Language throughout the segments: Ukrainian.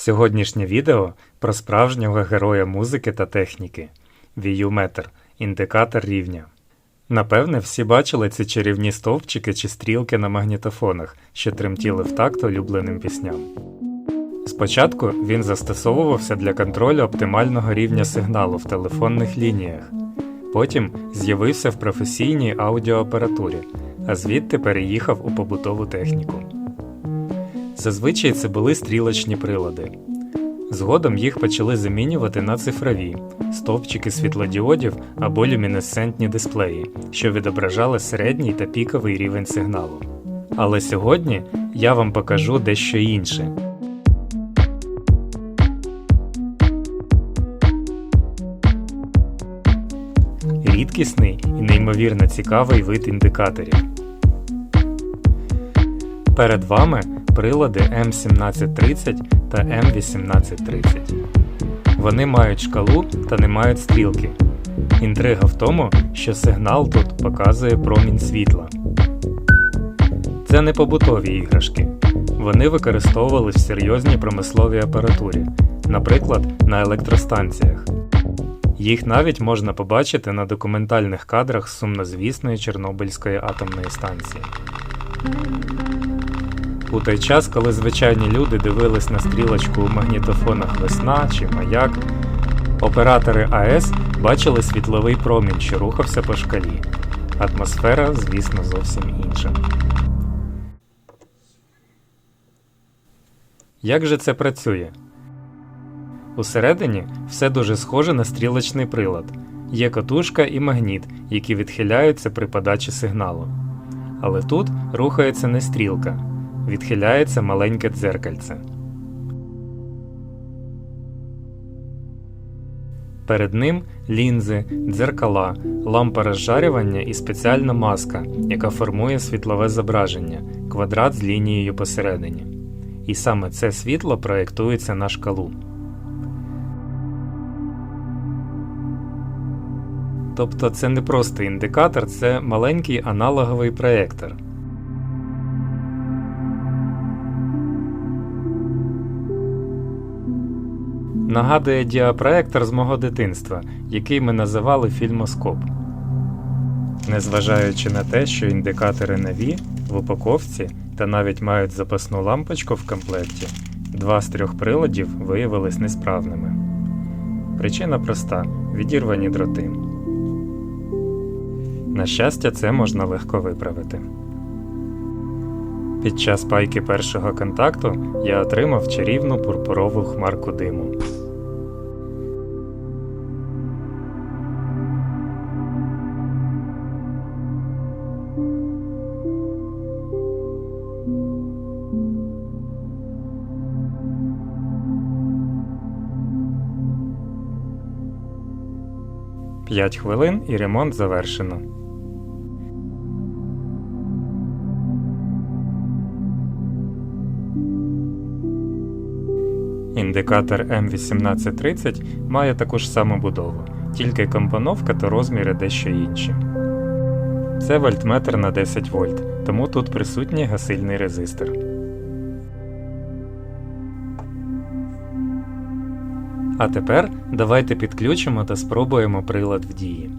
Сьогоднішнє відео про справжнього героя музики та техніки Віюметр індикатор рівня. Напевне, всі бачили ці чарівні стовпчики чи стрілки на магнітофонах, що тремтіли в такт улюбленим пісням. Спочатку він застосовувався для контролю оптимального рівня сигналу в телефонних лініях. Потім з'явився в професійній аудіоапаратурі, а звідти переїхав у побутову техніку. Зазвичай це були стрілочні прилади. Згодом їх почали замінювати на цифрові стовпчики світлодіодів або люмінесцентні дисплеї, що відображали середній та піковий рівень сигналу. Але сьогодні я вам покажу дещо інше. Рідкісний і неймовірно цікавий вид індикаторів. Перед вами прилади М1730 та М1830. Вони мають шкалу та не мають стрілки. Інтрига в тому, що сигнал тут показує промінь світла. Це не побутові іграшки. Вони використовувались в серйозній промисловій апаратурі, наприклад, на електростанціях. Їх навіть можна побачити на документальних кадрах сумнозвісної Чорнобильської атомної станції. У той час, коли звичайні люди дивились на стрілочку у магнітофонах весна чи маяк, оператори АЕС бачили світловий промінь, що рухався по шкалі. Атмосфера, звісно, зовсім інша. Як же це працює? Усередині все дуже схоже на стрілочний прилад. Є катушка і магніт, які відхиляються при подачі сигналу. Але тут рухається не стрілка, відхиляється маленьке дзеркальце. Перед ним лінзи, дзеркала, лампа розжарювання і спеціальна маска, яка формує світлове зображення, квадрат з лінією посередині. І саме це світло проєктується на шкалу. Тобто це не просто індикатор, це маленький аналоговий проєктор. Нагадує діапроектор з мого дитинства, який ми називали фільмоскоп. Незважаючи на те, що індикатори нові в упаковці та навіть мають запасну лампочку в комплекті, два з трьох приладів виявились несправними. Причина проста відірвані дроти. На щастя, це можна легко виправити. Під час пайки першого контакту я отримав чарівну пурпурову хмарку диму. П'ять хвилин і ремонт завершено. Індикатор М1830 має таку ж саму будову, тільки компоновка та розміри дещо інші. Це вольтметр на 10 вольт, тому тут присутній гасильний резистор. А тепер давайте підключимо та спробуємо прилад в дії.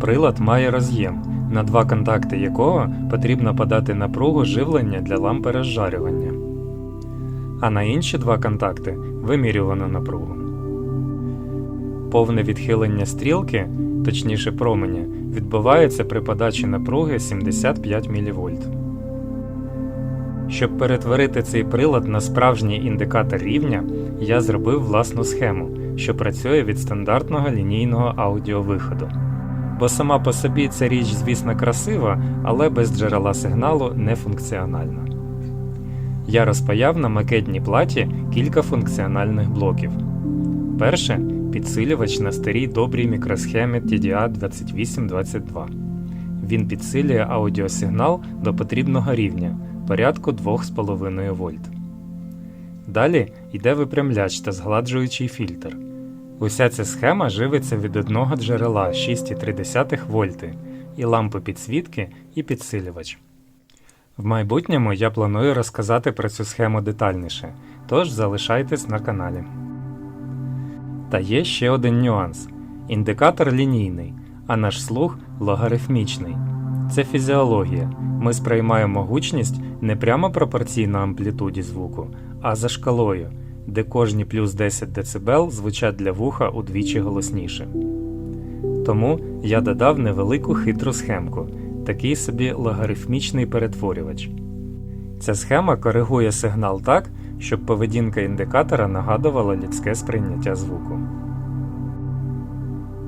Прилад має роз'єм, на два контакти якого потрібно подати напругу живлення для лампи розжарювання а на інші два контакти вимірювано напругу. Повне відхилення стрілки, точніше променя, відбувається при подачі напруги 75 мВ. Щоб перетворити цей прилад на справжній індикатор рівня, я зробив власну схему, що працює від стандартного лінійного аудіовиходу. Бо сама по собі ця річ, звісно, красива, але без джерела сигналу не функціональна. Я розпаяв на макетній платі кілька функціональних блоків. Перше підсилювач на старій добрій мікросхемі TDA 2822. Він підсилює аудіосигнал до потрібного рівня порядку 2,5 вольт. Далі йде випрямляч та згладжуючий фільтр. Уся ця схема живиться від одного джерела 6,3 вольти і лампи підсвітки і підсилювач. В майбутньому я планую розказати про цю схему детальніше, тож залишайтесь на каналі. Та є ще один нюанс: індикатор лінійний, а наш слух логарифмічний. Це фізіологія. Ми сприймаємо гучність не прямо пропорційно амплітуді звуку, а за шкалою, де кожні плюс 10 дБ звучать для вуха удвічі голосніше. Тому я додав невелику хитру схемку, такий собі логарифмічний перетворювач. Ця схема коригує сигнал так, щоб поведінка індикатора нагадувала людське сприйняття звуку.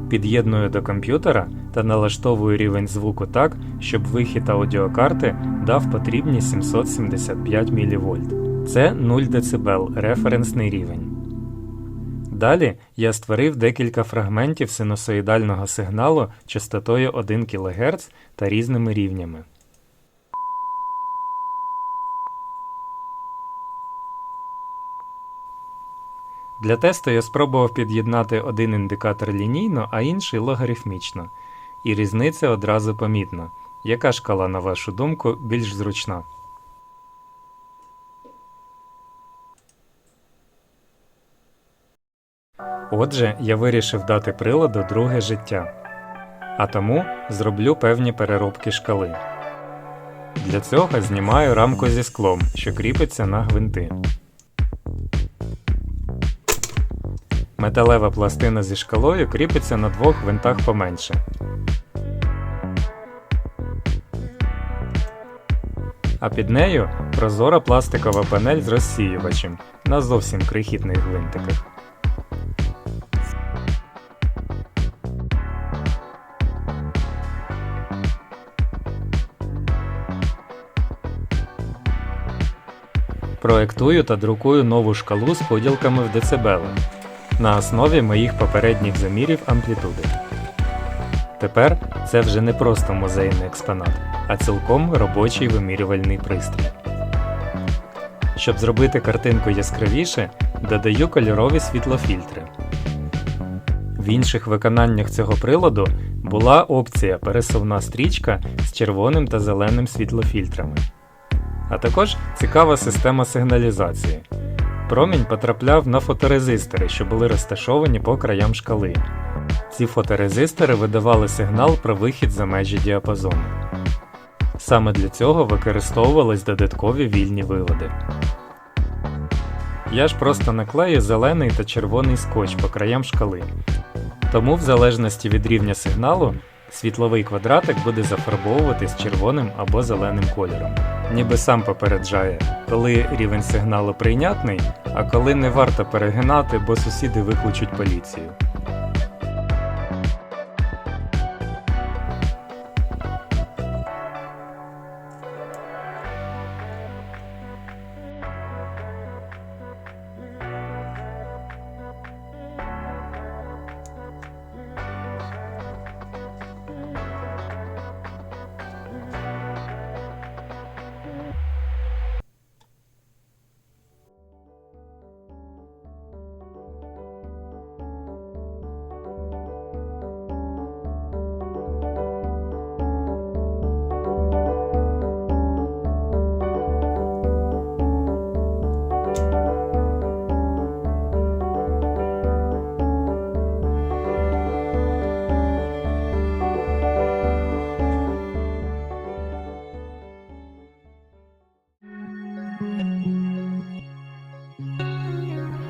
Під'єдную до комп'ютера та налаштовую рівень звуку так, щоб вихід аудіокарти дав потрібні 775 мВ. Це 0 дБ референсний рівень. Далі я створив декілька фрагментів синусоїдального сигналу частотою 1 кГц та різними рівнями. Для тесту я спробував під'єднати один індикатор лінійно, а інший логарифмічно. І різниця одразу помітна. Яка шкала, на вашу думку, більш зручна? Отже, я вирішив дати приладу друге життя. А тому зроблю певні переробки шкали. Для цього знімаю рамку зі склом, що кріпиться на гвинти. Металева пластина зі шкалою кріпиться на двох гвинтах поменше. А під нею прозора пластикова панель з розсіювачем на зовсім крихітних гвинтиках. Проектую та друкую нову шкалу з поділками в децибели на основі моїх попередніх замірів амплітуди. Тепер це вже не просто музейний експонат, а цілком робочий вимірювальний пристрій. Щоб зробити картинку яскравіше, додаю кольорові світлофільтри. В інших виконаннях цього приладу була опція пересувна стрічка з червоним та зеленим світлофільтрами. А також цікава система сигналізації. Промінь потрапляв на фоторезистори, що були розташовані по краям шкали. Ці фоторезистори видавали сигнал про вихід за межі діапазону. Саме для цього використовувались додаткові вільні виводи. Я ж просто наклею зелений та червоний скотч по краям шкали. Тому, в залежності від рівня сигналу, світловий квадратик буде зафарбовуватись червоним або зеленим кольором. Ніби сам попереджає, коли рівень сигналу прийнятний, а коли не варто перегинати, бо сусіди викличуть поліцію.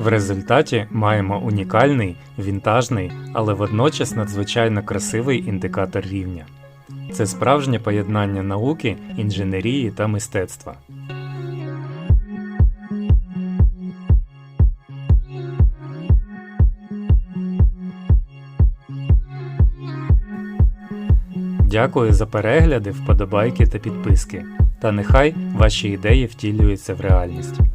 В результаті маємо унікальний, вінтажний, але водночас надзвичайно красивий індикатор рівня. Це справжнє поєднання науки, інженерії та мистецтва. Дякую за перегляди, вподобайки та підписки. Та нехай ваші ідеї втілюються в реальність.